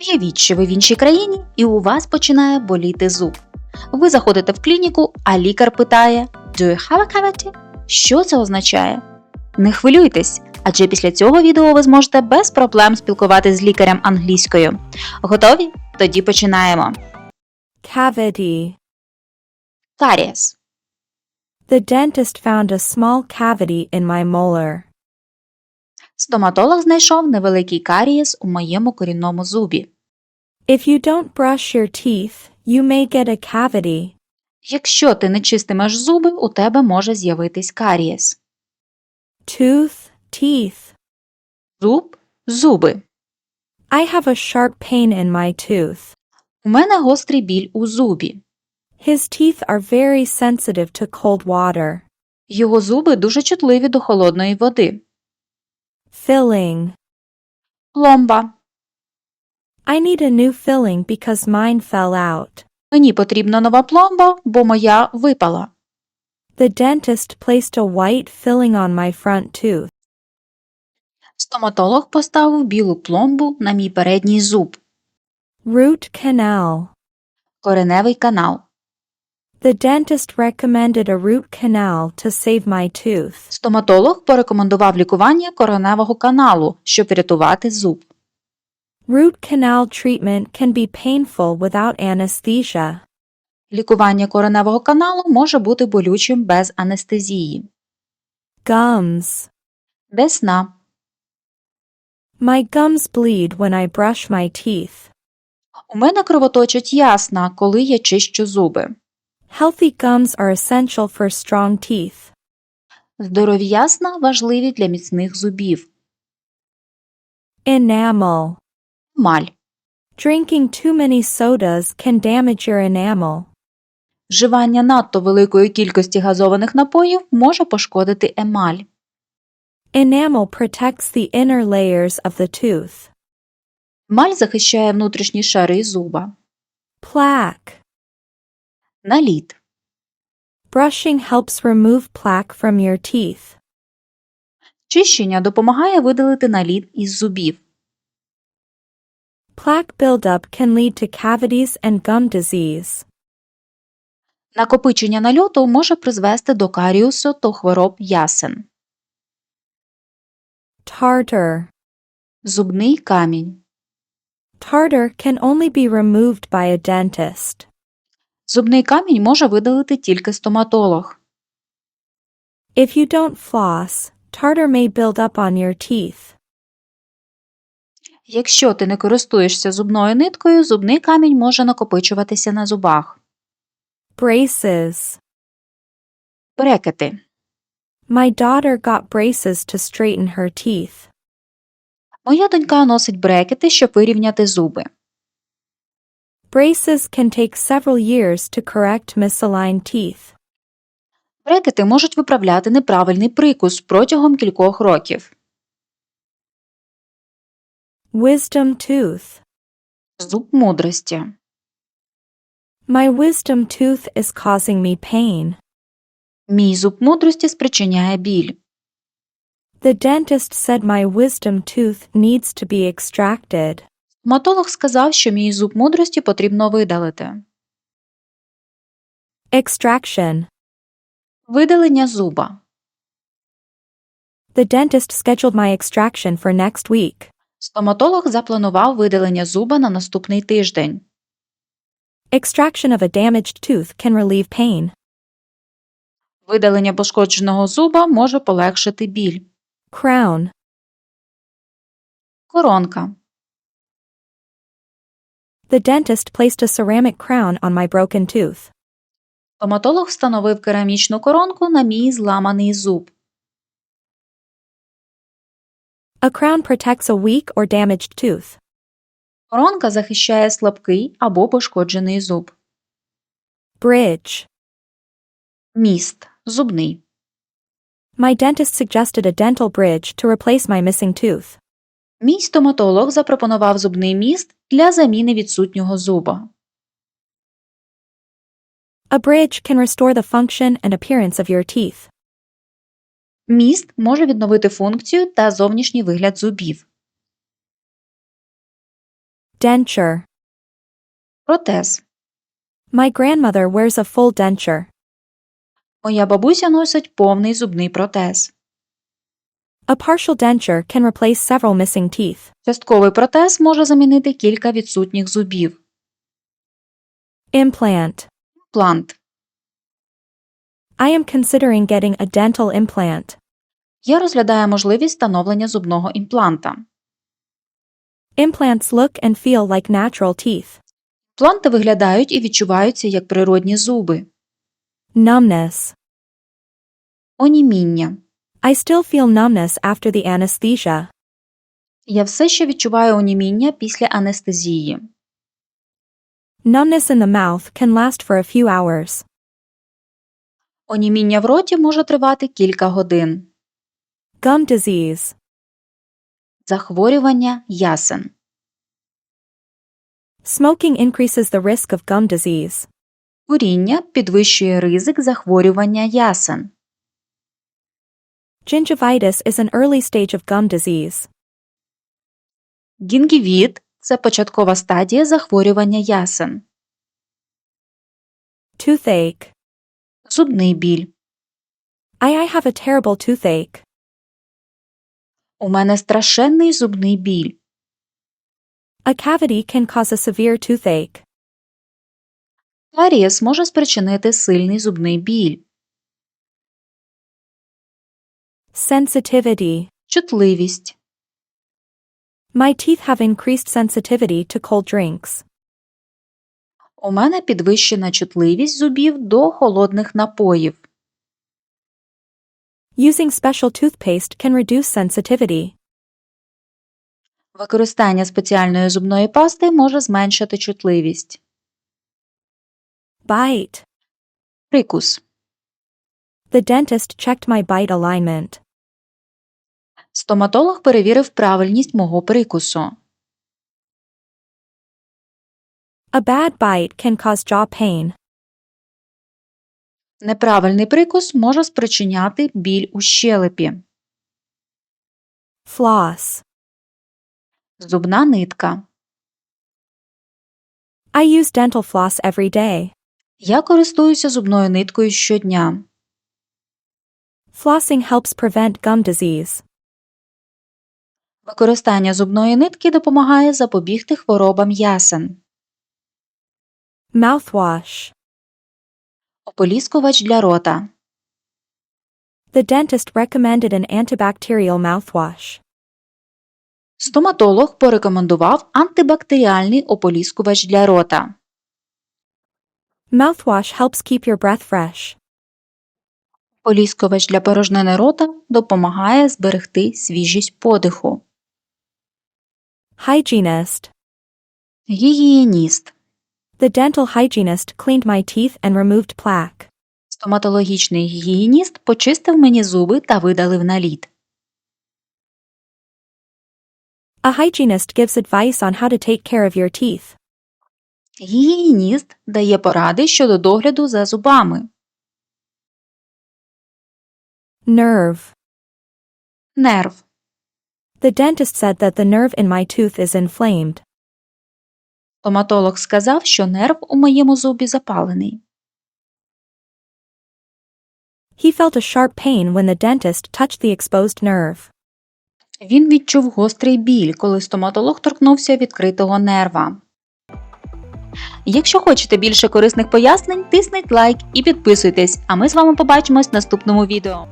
Уявіть, що ви в іншій країні і у вас починає боліти зуб. Ви заходите в клініку, а лікар питає Do you have a cavity? Що це означає? Не хвилюйтесь, адже після цього відео ви зможете без проблем спілкуватися з лікарем англійською. Готові? Тоді починаємо. Cavity. Карієс. The dentist found a small cavity in my molar. Стоматолог знайшов невеликий карієс у моєму корінному зубі. If you don't brush your teeth, you may get a cavity. Якщо ти не чистимеш зуби, у тебе може з'явитись карієс. Tooth, teeth. Зуб зуби. I have a sharp pain in my tooth. У мене гострий біль у зубі. His teeth are very sensitive to cold water. Його зуби дуже чутливі до холодної води. Filling. Пломба. I need a new filling because mine fell out. Мені потрібна нова пломба, бо моя випала. The dentist placed a white filling on my front tooth. Стоматолог поставив білу пломбу на мій передній зуб. Root canal. Кореневий канал. The dentist recommended a root canal to save my tooth. Стоматолог порекомендував лікування кореневого каналу, щоб врятувати зуб. Root canal treatment can be painful without anesthesia. Лікування кореневого каналу може бути болючим без анестезії. Gums. Десна. My gums bleed when I brush my teeth. У мене кровоточить ясна, коли я чищу зуби. Healthy gums are essential for strong teeth. Здорові ясна важливі для міцних зубів. Enamel. Маль. Drinking too many sodas can damage your enamel. Вживання надто великої кількості газованих напоїв може пошкодити емаль. Enamel protects the inner layers of the tooth. Емаль захищає внутрішні шари зуба. Plaque. Наліт. Brushing helps remove plaque from your teeth. Чищення допомагає видалити наліт із зубів. Plaque buildup can lead to cavities and gum disease. Накопичення нальоту може призвести до каріусу та хвороб ясен. Tartar. Зубний камінь. Tartar can only be removed by a dentist. Зубний камінь може видалити тільки стоматолог. If you don't floss, tartar may build up on your teeth. Якщо ти не користуєшся зубною ниткою, зубний камінь може накопичуватися на зубах. Braces. Брекети. My daughter got braces to straighten her teeth. Моя донька носить брекети, щоб вирівняти зуби. Braces can take several years to correct misaligned teeth. Брекети можуть виправляти неправильний прикус протягом кількох років. Wisdom tooth. Зуб мудрості. My wisdom tooth is causing me pain. Мій зуб мудрості спричиняє біль. The dentist said my wisdom tooth needs to be extracted. Стоматолог сказав, що мій зуб мудрості потрібно видалити. Extraction. Видалення зуба. The dentist scheduled my extraction for next week. Стоматолог запланував видалення зуба на наступний тиждень. Extraction of a damaged tooth can relieve pain. Видалення пошкодженого зуба може полегшити біль. Crown. Коронка. The dentist placed a ceramic crown on my broken tooth. Стоматолог встановив керамічну коронку на мій зламаний зуб. A crown protects a weak or damaged tooth. Коронка захищає слабкий або пошкоджений зуб. Bridge. Міст. Зубний. My dentist suggested a dental bridge to replace my missing tooth. Мій стоматолог запропонував зубний міст для заміни відсутнього зуба. A bridge can restore the function and appearance of your teeth. Міст може відновити функцію та зовнішній вигляд зубів. Denture. Протез. My grandmother wears a full denture. Моя бабуся носить повний зубний протез. A partial denture can replace several missing teeth. Частковий протез може замінити кілька відсутніх зубів. Implant. Імплант. I am considering getting a dental implant. Я розглядаю можливість встановлення зубного імпланта. Implants look and feel like natural teeth. Імпланти виглядають і відчуваються як природні зуби. Numbness. Оніміння. I still feel numbness after the anesthesia. Я все ще відчуваю оніміння після анестезії. Numbness in the mouth can last for a few hours. Оніміння в роті може тривати кілька годин. Gum disease. Захворювання ясен. Smoking increases the risk of gum disease. Куріння підвищує ризик захворювання ясен. Gingivitis is an early stage of gum disease. Гінгівіт – це початкова стадія захворювання ясен. Toothache. Зубний біль. I, I have a terrible toothache. У мене страшенний зубний біль. A cavity can cause a severe toothache. Карієс може спричинити сильний зубний біль. Sensitivity. Чутливість. My teeth have increased sensitivity to cold drinks. У мене підвищена чутливість зубів до холодних напоїв. Using special toothpaste can reduce sensitivity. Використання спеціальної зубної пасти може зменшити чутливість. Bite. Прикус. The dentist checked my bite alignment. Стоматолог перевірив правильність мого прикусу. A bad bite can cause jaw pain. Неправильний прикус може спричиняти біль у щелепі. Floss. Зубна нитка. I use dental floss every day. Я користуюся зубною ниткою щодня. Flossing helps prevent gum disease. Використання зубної нитки допомагає запобігти хворобам ясен. Mouthwash. Ополіскувач для рота. The dentist recommended an antibacterial mouthwash. Стоматолог порекомендував антибактеріальний ополіскувач для рота. Mouthwash helps keep your breath fresh. Ополіскувач для порожнини рота допомагає зберегти свіжість подиху. Hygienist. Гігієніст. The dental hygienist cleaned my teeth and removed plaque. Стоматологічний гігієніст почистив мені зуби та видалив наліт. A hygienist gives advice on how to take care of your teeth. Гігієніст дає поради щодо догляду за зубами. Nerve. Нерв. The dentist said that the nerve in my tooth is inflamed. Стоматолог сказав, що нерв у моєму зубі запалений. He felt a sharp pain when the dentist touched the exposed nerve. Він відчув гострий біль, коли стоматолог торкнувся відкритого нерва. Якщо хочете більше корисних пояснень, тисніть лайк і підписуйтесь, а ми з вами побачимось в наступному відео.